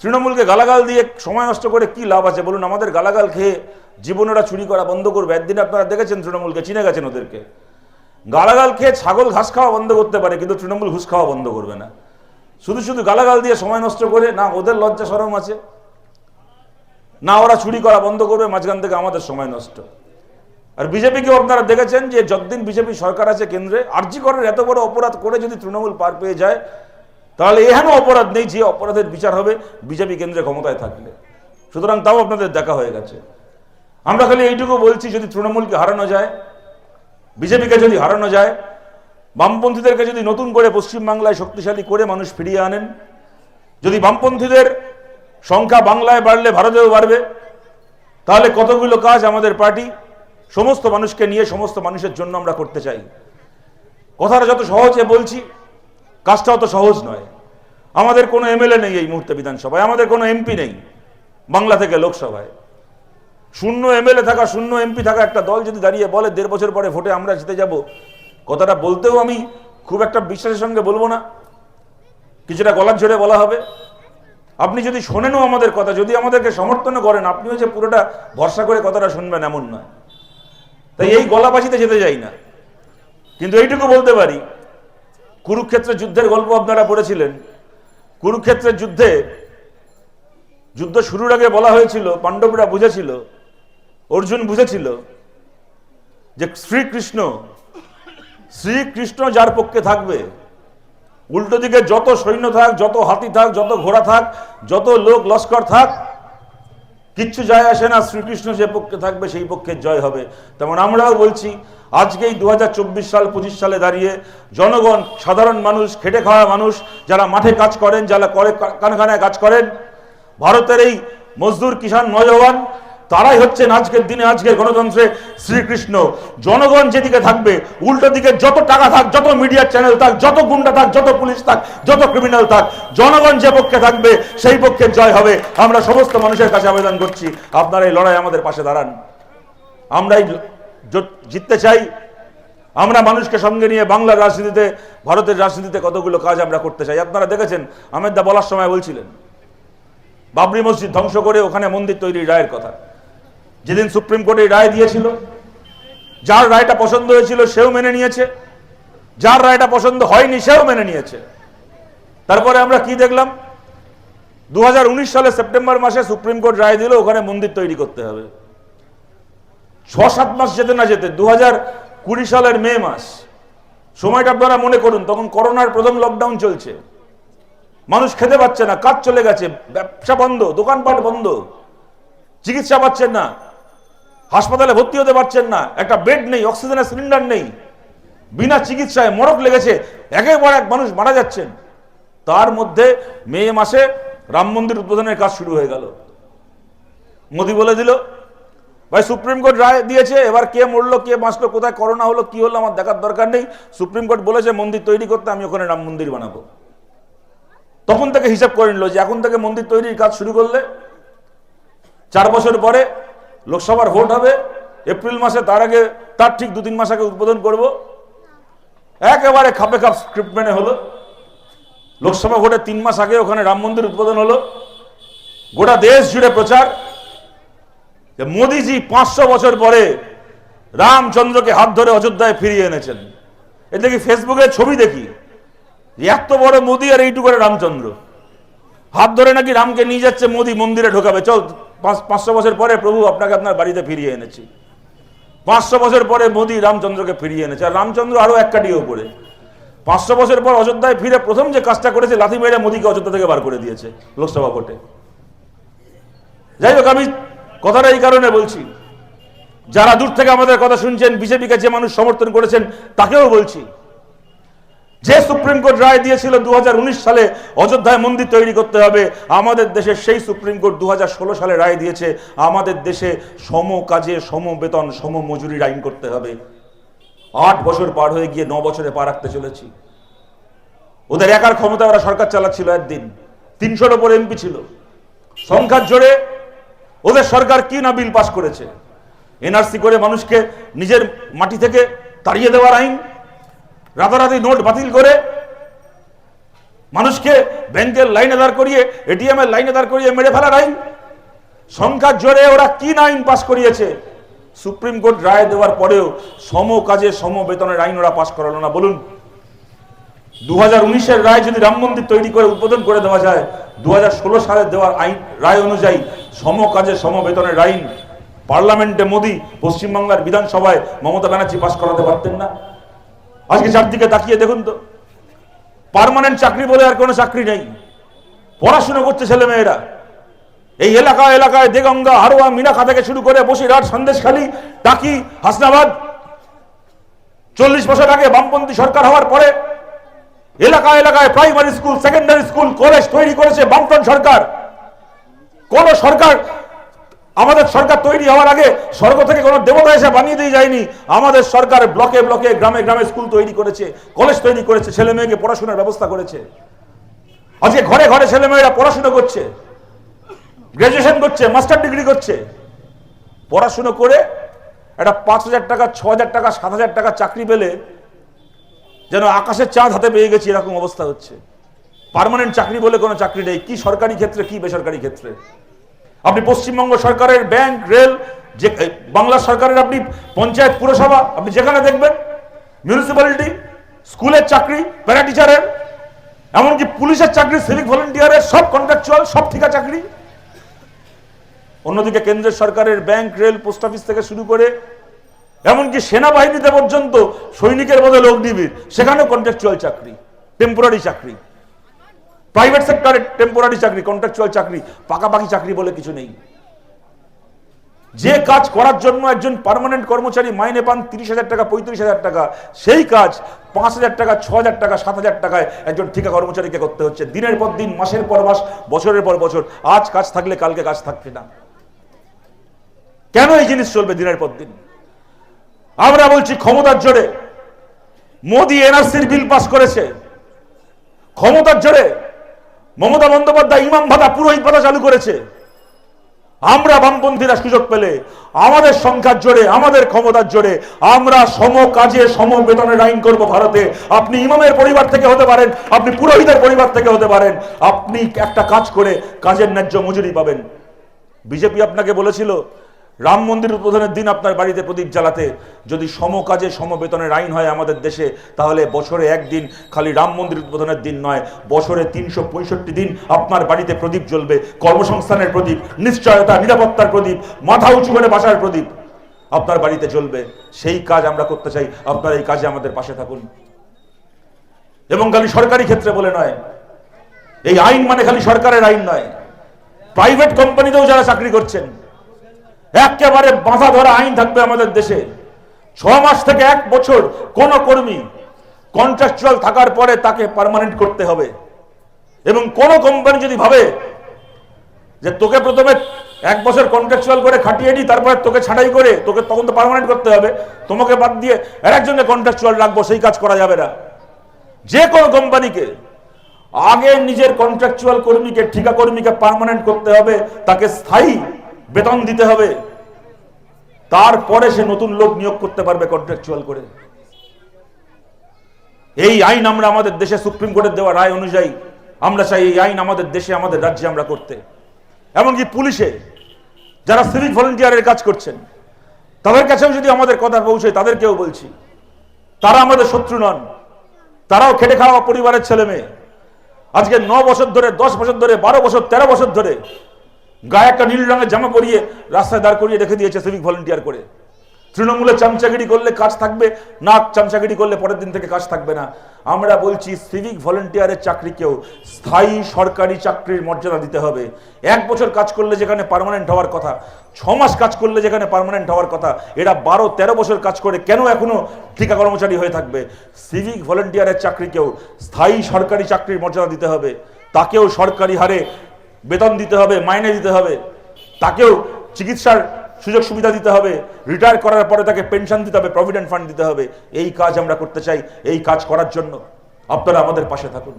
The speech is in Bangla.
তৃণমূলকে গালাগাল দিয়ে সময় নষ্ট করে কি লাভ আছে? বলুন, আমাদের গালাগাল খেয়ে জীবনেরা চুরি করা বন্ধ করবে। একদিন আপনারা দেখেছেন তৃণমূলকে, চিনে গেছেন ওদেরকে। গালাগাল খেয়ে ছাগল ঘাস খাওয়া বন্ধ করতে পারে, কিন্তু তৃণমূল ঘুষ খাওয়া বন্ধ করবে না। শুধু শুধু গালাগাল দিয়ে সময় নষ্ট করে, না, ওদের লজ্জা সরম আছে। না, ওরা চুরি করা বন্ধ করবে, মাঝখান থেকে আমাদের সময় নষ্ট। আর বিজেপিকেও আপনারা দেখেছেন যে, যতদিন বিজেপি সরকার আছে কেন্দ্রে, আর্জি করার এত বড় অপরাধ করে যদি তৃণমূল পার পেয়ে যায় তাহলে এহেন অপরাধ নেই, যে অপরাধের বিচার হবে, বিজেপি কেন্দ্রে ক্ষমতায় থাকলে। সুতরাং তাও আপনাদের দেখা হয়ে গেছে। আমরা খালি এইটুকু বলছি, যদি তৃণমূলকে হারানো যায়, বিজেপিকে যদি হারানো যায়, বামপন্থীদেরকে যদি নতুন করে পশ্চিমবাংলায় শক্তিশালী করে মানুষ ফিরিয়ে আনেন, যদি বামপন্থীদের সংখ্যা বাংলায় বাড়লে, ভারতেও বাড়বে, তাহলে কতগুলো কাজ আমাদের পার্টি, সমস্ত মানুষকে নিয়ে, সমস্ত মানুষের জন্য আমরা করতে চাই। কথাটা যত সহজে বলছি কাজটা অত সহজ নয়। আমাদের কোনো এমএলএ নেই এই মুহূর্তে বিধানসভায়, আমাদের কোনো এমপি নেই বাংলা থেকে লোকসভায়। শূন্য এমএলএ থাকা, শূন্য এমপি থাকা একটা দল যদি দাঁড়িয়ে বলে, দেড় বছর পরে ভোটে আমরা জিতে যাব, কথাটা বলতেও আমি খুব একটা বিশ্বাসের সঙ্গে বলব না। কিছুটা গলার ঝরে বলা হবে। আপনি যদি শোনেনও আমাদের কথা, যদি আমাদেরকে সমর্থনও করেন, আপনিও যে পুরোটা ভরসা করে কথাটা শুনবেন এমন নয়। তাই এই গলাবাজিতে যেতে যাই না। কিন্তু এইটুকু বলতে পারি কুরুক্ষেত্রের যুদ্ধের গল্প আপনারা পড়েছিলেন। কুরুক্ষেত্রের যুদ্ধে, যুদ্ধ শুরুর আগে বলা হয়েছিল, পাণ্ডবরা বুঝেছিল, অর্জুন বুঝেছিল যে শ্রীকৃষ্ণ শ্রীকৃষ্ণ যার পক্ষে থাকবে, উল্টো দিকে যত সৈন্য থাক, যত হাতি থাক, যত ঘোড়া থাক, যত লোক লস্কর থাক কিচ্ছু যায় আসে না, শ্রীকৃষ্ণ যে পক্ষে থাকবে সেই পক্ষে জয় হবে। তেমন আমরাও বলছি, আজকেই দু হাজার চব্বিশ সাল, পঁচিশ সালে দাঁড়িয়ে জনগণ, সাধারণ মানুষ, খেটে খাওয়া মানুষ, যারা মাঠে কাজ করেন, যারা করে, কারখানায় কাজ করেন, ভারতের এই মজদুর কিষাণ নজওয়ান তারাই হচ্ছেন আজকের দিনে আজকের গণতন্ত্রে শ্রীকৃষ্ণ। জনগণ যেদিকে থাকবে, উল্টো দিকে যত টাকা থাক, যত মিডিয়ার চ্যানেল থাক, যত গুন্ডা থাক, যত পুলিশ থাক, যত ক্রিমিনাল থাক, জনগণ যে পক্ষে থাকবে, সেই পক্ষে জয় হবে। আমরা সমস্ত মানুষের কাছে আবেদন করছি, আপনারা এই লড়াই আমাদের পাশে দাঁড়ান। আমরাই জিততে চাই। আমরা মানুষকে সঙ্গে নিয়ে বাংলার রাজনীতিতে, ভারতের রাজনীতিতে কতগুলো কাজ আমরা করতে চাই। আপনারা দেখেছেন আহমেদ দা বলার সময় বলছিলেন, বাবরি মসজিদ ধ্বংস করে ওখানে মন্দির তৈরি রায়ের কথা। যেদিন সুপ্রিম কোর্ট রায় দিয়েছিল, যার রায়টা পছন্দ হয়েছিল সেও মেনে নিয়েছে, যার রায়টা পছন্দ হয়নি সেও মেনে নিয়েছে। তারপরে আমরা কি দেখলাম? দুহাজার উনিশ সালে সেপ্টেম্বর মাসে সুপ্রিম কোর্ট রায় দিল, ওখানে মন্দির তৈরি করতে হবে। ছ সাত মাস যেতে না যেতে দু কুড়ি সালের মে মাস, সময়টা আপনারা মনে করুন, তখন করোনার প্রথম লকডাউন চলছে। মানুষ খেতে পাচ্ছে না, কাজ চলে গেছে, ব্যবসা বন্ধ, দোকানপাট বন্ধ, চিকিৎসা পাচ্ছেন না। হাসপাতালে ভর্তি হতে পারছেন না, একটা বেড নেই অক্সিজেনের সিলিন্ডার নেই, বিনা চিকিৎসায় মরক লেগেছে একের পর এক মানুষ মারা যাচ্ছেন। তার মধ্যে মে মাসে রাম মন্দির উদ্বোধনের কাজ শুরু হয়ে গেল। মোদি বলে দিল, ভাই, সুপ্রিম কোর্ট রায় দিয়েছে, এবার কে মরলো, কে বাঁচলো, কোথায় করোনা হলো, কি হলো, আমার দেখার দরকার নেই। সুপ্রিম কোর্ট বলেছে, মন্দির তৈরি করতে আমি ওখানে রাম মন্দির বানাবো। তখন থেকে হিসাব করে নিল যে এখন থেকে মন্দির তৈরির কাজ শুরু করলে, চার বছর পরে লোকসভার ভোট হবে, এপ্রিল মাসে, তার আগে, তার ঠিক দু তিন মাস আগে উদ্বোধন করব। একেবারে খাপে খাপ স্ক্রিপ্ট মেনে হলো। লোকসভা ভোটের তিন মাস আগে ওখানে রাম মন্দির উদ্বোধন হলো। গোটা দেশ জুড়ে প্রচার। যে মোদিজি পাঁচশো বছর পরে রামচন্দ্রকে হাত ধরে অযোধ্যায় ফিরিয়ে এনেছেন। এ দেখি ফেসবুকে ছবি দেখি। এত বড় মোদি আর এইটুকু রামচন্দ্র। হাত ধরে নাকি রামকে নিয়ে যাচ্ছে মোদি, মন্দিরে ঢোকাবে। চল পাঁচশো বছর পরে প্রভু আপনাকে আপনার বাড়িতে ফিরিয়ে এনেছি। পাঁচশো বছর পরে মোদি রামচন্দ্রকে ফিরিয়ে এনেছে। আর রামচন্দ্র আরও এক কাটি ওপরে। পাঁচশো বছর পর অযোধ্যায় ফিরে প্রথম যে কাজটা করেছে, লাথি মেরে মোদিকে অযোধ্যা থেকে বার করে দিয়েছে লোকসভা ভোটে। যাই হোক, আমি কথাটা এই কারণে বলছি, যারা দূর থেকে আমাদের কথা শুনছেন, বিজেপিকে যে মানুষ সমর্থন করেছেন, তাকেও বলছি যে সুপ্রিম কোর্ট রায় দিয়েছিল দু হাজার উনিশ সালে অযোধ্যায় মন্দির তৈরি করতে হবে, আমাদের দেশে সেই সুপ্রিম কোর্ট দুহাজার ষোলো সালে রায় দিয়েছে, আমাদের দেশে সম কাজে, সম বেতন, সম মজুরির আইন করতে হবে। আট বছর পার হয়ে গিয়ে ন বছরে পা রাখতে চলেছি। ওদের একার ক্ষমতা ওরা সরকার চালাচ্ছিল একদিন। তিনশোর ওপর এমপি ছিল। সংখ্যার জোরে ওদের সরকার কি না বিল পাস করেছে? এনআরসি করে মানুষকে নিজের মাটি থেকে তাড়িয়ে দেওয়ার আইন রাতারাতি নোট বাতিল করে মানুষকে ব্যাংকের লাইনে দাঁড় করিয়ে, এটিএম এর লাইনে দাঁড় করিয়ে মেরে ফেলার আইন সংখ্যার জোরে ওরা কি আইন পাশ করিয়েছে? সুপ্রিম কোর্ট রায় দেওয়ার পরেও সম কাজে সম বেতনের আইন ওরা পাশ করালো না। বলুন দু হাজার রায় যদি রাম মন্দির তৈরি করে উদ্বোধন করে দেওয়া যায় দু হাজার ষোলো সালে দেওয়ার আইন, রায় অনুযায়ী সম কাজে সম বেতনের আইন পার্লামেন্টে মোদী পশ্চিমবাংলার বিধানসভায় মমতা ব্যানার্জি পাশ করাতে পারতেন না। আজকে চারদিকে তাকিয়ে দেখুন তো। পার্মানেন্ট চাকরি বলে আর কোনো চাকরি নেই। পড়াশুনো করছে ছেলে মেয়েরা এই এলাকা এলাকায় দেগঙ্গা হারোয়া মিনাখা থেকে শুরু করে বসিরহাট, সন্দেশখালী, টাকি, হাসনাবাদ। চল্লিশ বছর আগে বামপন্থী সরকার হওয়ার পরে এলাকা এলাকায় primary school, secondary school, college তৈরি করেছে বামফ্রন্ট সরকার। কোন সরকার আমাদের সরকার তৈরি হওয়ার আগে স্বর্গ থেকে কোনো দেবতা এসে বানিয়ে দিয়ে যায়নি। আমাদের সরকার ব্লকে ব্লকে, গ্রামে গ্রামে স্কুল তৈরি করেছে, কলেজ তৈরি করেছে, ছেলে মেয়েকে পড়াশোনার ব্যবস্থা করেছে। আজকে ঘরে ঘরে ছেলে মেয়েরা পড়াশোনা করছে গ্রাজুয়েশন করছে মাস্টার ডিগ্রি করছে। পড়াশুনো করে একটা পাঁচ হাজার টাকা, ছ হাজার টাকা, সাত হাজার টাকা চাকরি পেলে যেন আকাশের চাঁদ হাতে পেয়ে গেছি, এরকম অবস্থা হচ্ছে। পার্মানেন্ট চাকরি বলে কোনো চাকরি নেই। কি সরকারি ক্ষেত্রে, কি বেসরকারি ক্ষেত্রে? আপনি পশ্চিমবঙ্গ সরকারের ব্যাংক, রেল, যে বাংলা সরকারের আপনি পঞ্চায়েত, পুরসভা, আপনি যেখানে দেখবেন মিউনিসিপ্যালিটি স্কুলের চাকরি, প্যারা টিচারের, এমনকি পুলিশের চাকরি সিভিক ভলেন্টিয়ারের সব কন্ট্রাকচুয়াল সব ঠিকা চাকরি। অন্যদিকে কেন্দ্রের সরকারের ব্যাংক, রেল, পোস্ট অফিস থেকে শুরু করে, এমনকি সেনাবাহিনীতে পর্যন্ত সৈনিকের বদলে অগ্নিবীর সেখানেও কন্ট্রাকচুয়াল চাকরি টেম্পোরারি চাকরি। প্রাইভেট সেক্টরে টেম্পোরারি চাকরি কন্ট্রাকচুয়াল চাকরি, পাকাপাকি চাকরি বলে কিছু নেই। যে কাজ করার জন্য একজন পার্মানেন্ট কর্মচারী মাইনে পান তিরিশ হাজার টাকা, পঁয়ত্রিশ হাজার টাকা, সেই কাজ পাঁচ হাজার টাকা ছ হাজার টাকা, সাত হাজার টাকায় একজন ঠিকা কর্মচারীকে করতে হচ্ছে। দিনের পর দিন, মাসের পর মাস, বছরের পর বছর, আজ কাজ থাকলে কালকে কাজ থাকবে না। কেন এই জিনিস চলবে দিনের পর দিন? আমরা বলছি ক্ষমতার জোরে। মোদি এনআরসির বিল পাস করেছে। ক্ষমতার জোরে মমতা বন্দ্যোপাধ্যায় ইমাম ভাতা, পুরোহিত ভাতা চালু করেছে। আমরা বামপন্থীরা সুযোগ পেলে, আমাদের সংখ্যার জোরে, আমাদের ক্ষমতার জোরে, আমরা সম কাজে, সম বেতনের আইন করব ভারতে। আপনি ইমামের পরিবার থেকে হতে পারেন, আপনি পুরোহিতের পরিবার থেকে হতে পারেন। আপনি একটা কাজ করে, কাজের ন্যায্য মজুরি পাবেন। বিজেপি আপনাকে বলেছিল রাম মন্দির উদ্বোধনের দিন আপনার বাড়িতে প্রদীপ জ্বালাতে যদি সম কাজে সম আইন হয় আমাদের দেশে, তাহলে বছরে একদিন খালি রাম মন্দির উদ্বোধনের দিন নয়, বছরে তিনশো পঁয়ষট্টি দিন আপনার বাড়িতে প্রদীপ জ্বলবে, কর্মসংস্থানের প্রদীপ, নিশ্চয়তা, নিরাপত্তার প্রদীপ, মাথা উঁচু করে বাসার প্রদীপ আপনার বাড়িতে জ্বলবে। সেই কাজ আমরা করতে চাই, আপনার এই কাজে আমাদের পাশে থাকুন। এবং খালি সরকারি ক্ষেত্রে বলে নয়, এই আইন মানে খালি সরকারের আইন নয় প্রাইভেট কোম্পানিতেও যারা চাকরি করছেন একেবারে বাঁধা ধরা আইন থাকবে আমাদের দেশে। ছ মাস থেকে এক বছর কোন কর্মী কন্ট্রাকচুয়াল থাকার পরে তাকে পার্মানেন্ট করতে হবে। এবং কোন কোম্পানি যদি ভাবে যে তোকে প্রথমে এক বছর কন্ট্রাকচুয়াল করে খাটিয়ে নি তারপরে তোকে ছাঁটাই করে তোকে তখন তো পারমানেন্ট করতে হবে। তোমাকে বাদ দিয়ে আর একজনকে কন্ট্রাকচুয়াল রাখব, সেই কাজ করা যাবে না। যে কোনো কোম্পানিকে আগে নিজের কন্ট্রাকচুয়াল কর্মীকে ঠিকা কর্মীকে পার্মানেন্ট করতে হবে, তাকে স্থায়ী বেতন দিতে হবে। তারপরে সে নতুন লোক নিয়োগ করতে পারবে কন্ট্রাকচুয়াল করে। এই আইন আমরা আমাদের দেশে সুপ্রিম কোর্টের দেওয়া রায় অনুযায়ী আমরা চাই এই আইন আমাদের দেশে, আমাদের রাজ্যে আমরা করতে। এমনকি পুলিশে যারা সিভিক ভলেন্টিয়ারের কাজ করছেন, তাদের কাছেও যদি আমাদের কথা পৌঁছে, তাদেরকেও বলছি, তারা আমাদের শত্রু নন, তারাও খেটে খাওয়া পরিবারের ছেলে মেয়ে আজকে ন বছর ধরে, দশ বছর ধরে, বারো বছর, তেরো বছর ধরে গায়ে একটা নীল রঙের জামা পরিয়ে রাস্তায় দাঁড় করিয়ে রেখে দিয়েছে সিভিক ভলেন্টিয়ার করে। তৃণমূলে চামচাগিরি করলে কাজ থাকবে, না চামচাগিরি করলে পরের দিন থেকে কাজ থাকবে না। আমরা বলছি সিভিক ভলেন্টিয়ারের চাকরিকেও স্থায়ী সরকারি চাকরির মর্যাদা দিতে হবে। এক বছর কাজ করলে যেখানে পার্মানেন্ট হওয়ার কথা, ছ মাস কাজ করলে যেখানে পার্মানেন্ট হওয়ার কথা, এরা বারো, তেরো বছর কাজ করে কেন এখনও ঠিকা কর্মচারী হয়ে থাকবে? সিভিক ভলেন্টিয়ারের চাকরিকেও স্থায়ী সরকারি চাকরির মর্যাদা দিতে হবে। তাকেও সরকারি হারে বেতন দিতে হবে, মাইনে দিতে হবে, তাকেও চিকিৎসার সুযোগ সুবিধা দিতে হবে রিটায়ার করার পরে তাকে পেনশন দিতে হবে প্রভিডেন্ট ফান্ড দিতে হবে, এই কাজ আমরা করতে চাই, এই কাজ করার জন্য। আপনারা আমাদের পাশে থাকুন।